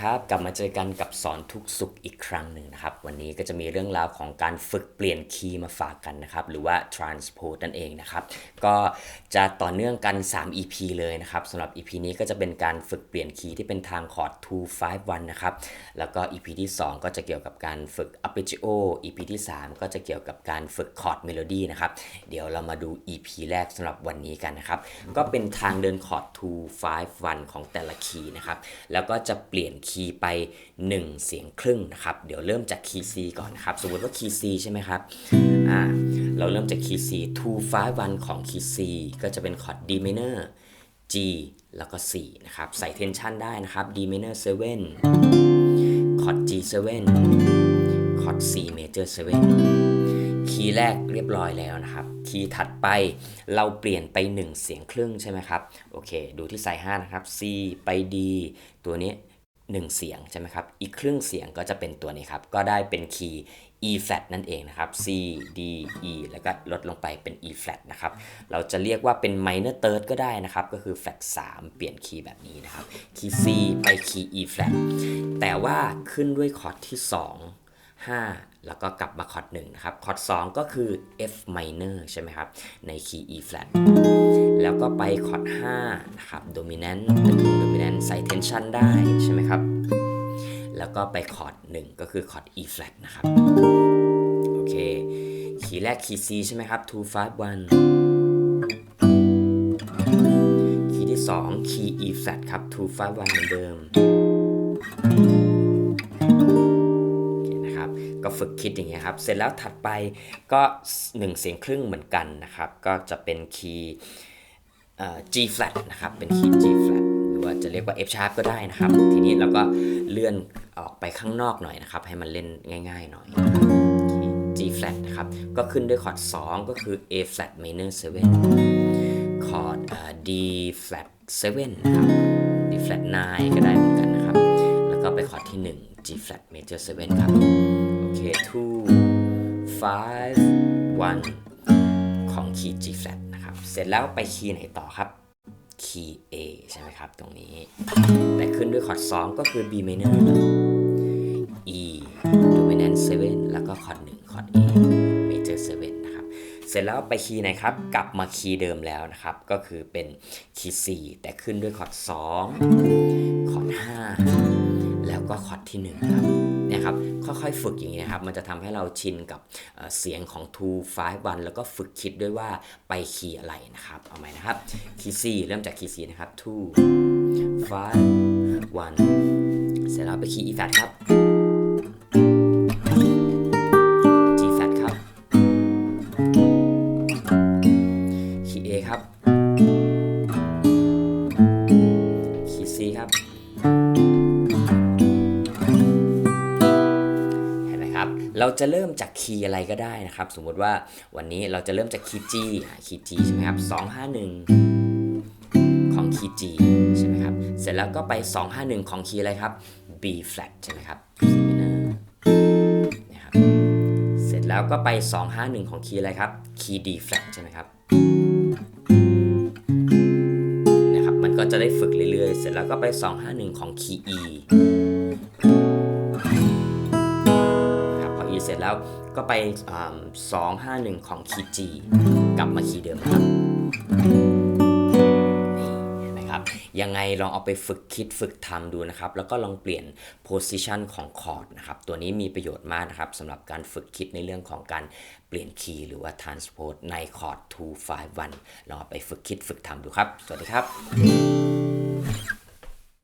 ครับ กลับมาเจอกันกับสอนทุกสุขอีกครั้งหนึ่งนะครับ วันนี้ก็จะมีเรื่องราวของการฝึกเปลี่ยนคีย์มาฝากกันนะครับ หรือว่า transpose นั่นเองนะครับ ก็จะต่อเนื่องกัน 3 EP เลยนะครับสำหรับ EP นี้ก็จะเป็นการฝึกเปลี่ยนคีย์ที่เป็นทางคอร์ด2 5 1 นะครับ แล้วก็ EP ที่ 2 ก็จะเกี่ยวกับการฝึก arpeggio EP ที่ 3 ก็จะเกี่ยวกับการฝึกคอร์ดเมโลดี้นะครับ เดี๋ยวเรามาดู EP แรกสำหรับวันนี้กันนะครับ ก็เป็นทางเดินคอร์ด2 5 1 ของแต่ละคีย์นะครับ แล้วก็จะเปลี่ยนคีย์ไป 1 เสียงครึ่งนะครับ เดี๋ยวเริ่มจากคีย์ C ก่อนนะครับ สมมติว่าคีย์ C ใช่ไหมครับอ่าเราเริ่มจากคีย์ C 2 5 1ของคีย์ C ก็จะเป็นคอร์ด D minor G แล้วก็ C นะครับ ใส่เทนชันได้นะครับ D minor 7 คอร์ด G 7 คอร์ด C major 7คีย์แรกเรียบร้อยแล้วนะครับ คีย์ถัดไปเราเปลี่ยนไป 1 เสียงครึ่งใช่ไหมครับ โอเค ดูที่สาย5นะครับ C ไป D ตัวนี้ 1 เสียงใช่ไหมครับ อีกครึ่งเสียงก็จะเป็นตัวนี้ครับ ก็ได้เป็นคีย์ E flat นั่นเองนะครับ C D E แล้วก็ลดลงไปเป็น E flat นะครับ เราจะเรียกว่าเป็น minor third ก็ได้นะครับ ก็คือ flat 3 เปลี่ยนคีย์แบบนี้นะครับ คีย์ C ไปคีย์ E flat แต่ว่าขึ้นด้วยคอร์ดที่ 2 5 แล้วก็กลับมาคอร์ด1นะครับ คอร์ด2ก็คือ F minor ใช่ไหมครับ ในคีย์ E flat แล้วก็ไปคอร์ด5นะครับ dominant ตระ กูล dominant ใส่ tension ได้ใช่ไหมครับ แล้วก็ไปคอร์ด1ก็คือคอร์ด E flat นะครับ โอเค คีย์แรกคีย์ C ใช่ไหมครับ2 5 1คีย์ที่2คีย์ E flat ครับ2 5 1เหมือนเดิมนะครับก็ฝึกคิดอย่างเงี้ยครับ เสร็จแล้วถัดไปก็ 1 เสียงครึ่งเหมือนกันนะครับ ก็จะเป็นคีย์ G flat นะครับ เป็นคีย์ G flat จะเรียกว่า F sharp ก็ได้นะครับ ทีนี้เราก็เลื่อนออกไปข้างนอกหน่อยนะครับ ให้มันเล่นง่าย ๆ หน่อย G flat นะครับ ก็ขึ้นด้วยคอร์ด 2 ก็คือ A flat minor 7 คอร์ด D flat 7 นะครับ D flat 9 ก็ได้เหมือนกันนะครับ แล้วก็ไปคอร์ดที่ 1 G flat major 7 ครับ โอเค2 5 1ของคีย์ G flat นะครับ เสร็จแล้วไปคีย์ไหนต่อครับ คีย์ A ใช่ไหมครับ ตรงนี้ แต่ขึ้นด้วยคอร์ด2ก็คือ B minor E dominant 7 แล้วก็คอร์ด1คอร์ด A major 7 นะครับ เสร็จแล้วไปคีย์ไหนครับ กลับมาคีย์เดิมแล้วนะครับ ก็คือเป็นคีย์ C แต่ขึ้นด้วยคอร์ด2คอร์ด5 แล้วก็คอร์ดที่ 1 ครับเนี่ยครับค่อยๆฝึกอย่างนี้นะครับ มันจะทำให้เราชินกับเสียงของ2 5 1แล้วก็ฝึกคิดด้วยว่าไปคีย์อะไรนะครับ เอาใหมนะครับ คีย์ C เริ่มจากคีย์ C นะครับ2 5 1เสร็จแล้วไปคีย์ E flat ครับ G flat ครับ คีย์ A ครับ คีย์ C ครับ เราจะเริ่มจากคีย์อะไรก็ได้นะครับ สมมติว่าวันนี้เราจะเริ่มจากคีย์ G อะคีย์ G ใช่ไหมครับ251ของคีย์ G ใช่ไหมครับ เสร็จแล้วก็ไป 251 ของคีย์อะไรครับ B flat ใช่ไหมครับ C minor นะครับ เสร็จแล้วก็ไป 251 ของคีย์อะไรครับ คีย์ D flat ใช่ไหมครับ นะครับ มันก็จะได้ฝึกเรื่อยๆ เสร็จแล้วก็ไป 251 ของคีย์ E นะครับพอ E เสร็จแล้วก็ไปอ่า251 ของคีย์ G กลับมาคีย์เดิมครับนี่เห็นไหมครับยังไงลองเอาไปฝึกคิดฝึกทำดูนะครับ แล้วก็ลองเปลี่ยน position ของคอร์ดนะครับ ตัวนี้มีประโยชน์มากนะครับสำหรับการฝึกคิดในเรื่องของการเปลี่ยนคีย์หรือว่า transpose ในคอร์ด2 5 1ลองเอาไปฝึกคิดฝึกทำดูครับ สวัสดีครับ